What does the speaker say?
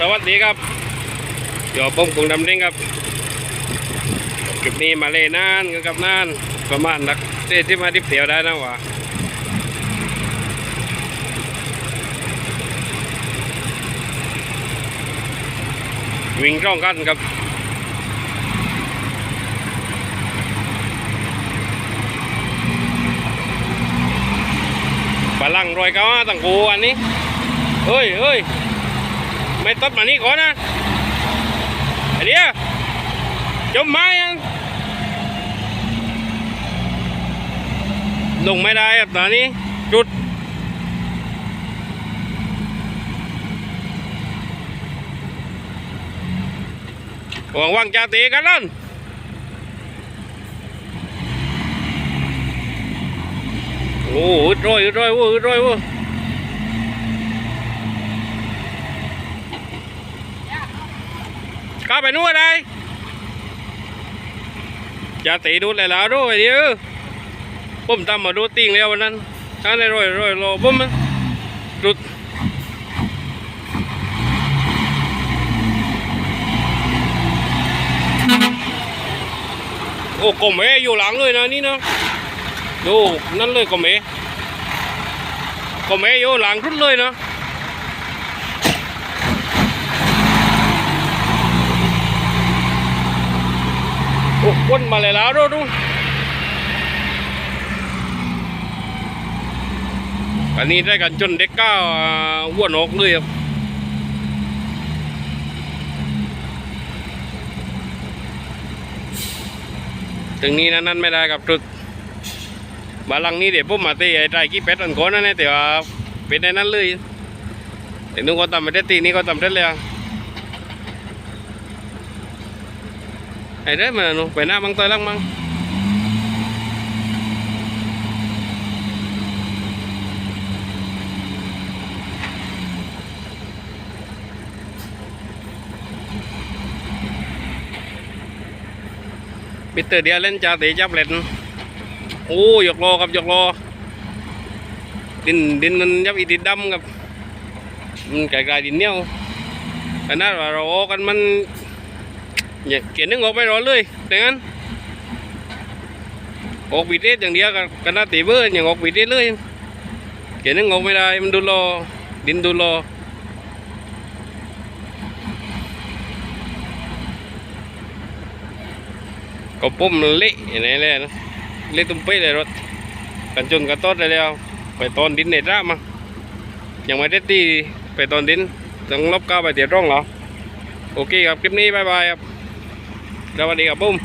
สวัสดีครับเดี๋ยวผมคงดำเร่งครับคลิปนี้มาเล่นนานกันกับนานประมาณนักเต้ที่มาดิบเดียวได้นะวะวิ่งร่องกันครับฝรั่งรอยก้าห้าตั้งกูอันนี้เฮ้ยเฮ้ย ไม่ต้นมานี่ก่อนนะไอเดียจมไม้ยังลงไม่ได้ครับตอนนี้จุดหวังวังจะตีกันนั่นโอ้อึดร้อยร้อยเว้ยอึดร้ย เข้าไปนู่นอะไรจะตีดูดเลยแล้วด้วยดียวผมทำมาดูติ่งแล้ววันนั้นท่านได้ร้อยร้อยโลผมมันดูดโอ้กลมเออยู่หลังเลยนะนี่เนาะดูนั่นเลยก็เมก็เมโยหลังรุดเลยนะ วนมาเลยแล้วดูดูอันนี้ได้กันจนเด็กก้าวอ้วนออกเลยครับถึงนี้นั้นนั้นไม่ได้กับจุดบาลังนี้เดี๋ยวผมมาตีไอ้ใจกี้เป็ดอันก่อนนั่นแหละแต่ว่าเป็ดในนั้นเลยแต่นู้นก็ทำไม่ได้ตีนี่ก็ทำได้แล้ วไอ้เด้มาหนูไปหน้าบังตัวลังมังมิสเตอร์เดียเล่นจ่าตีจับเล่นโอ้ยกโลครับยกโลดินดินมันยับอีดินดำครับมันไกลๆดินเหนียวขนาดว่าเราออกกันมัน เนี่ยเกียนนึงออกไปรอเลยแต่งั้นออกวีเดสอย่างเดียวกันขนาตีเบอร์อย่างออกวีเดสเลยเกียนนึงออกไม่ได้มันดูรอดินดูรอก็ปุ่มเละอย่างนี้เลยนะเล่ตุ้มเป้เลยรถกันจนกันต้นเลยแล้ว ไปตอนดินเน็ตระมายังไม่ได้ตีไปตอนดินต้องลบก้าวไปเดี๋ยวร่องเหรอโอเคครับ คลิปนี้บายบายครับ สวัสดีครับปุ้ม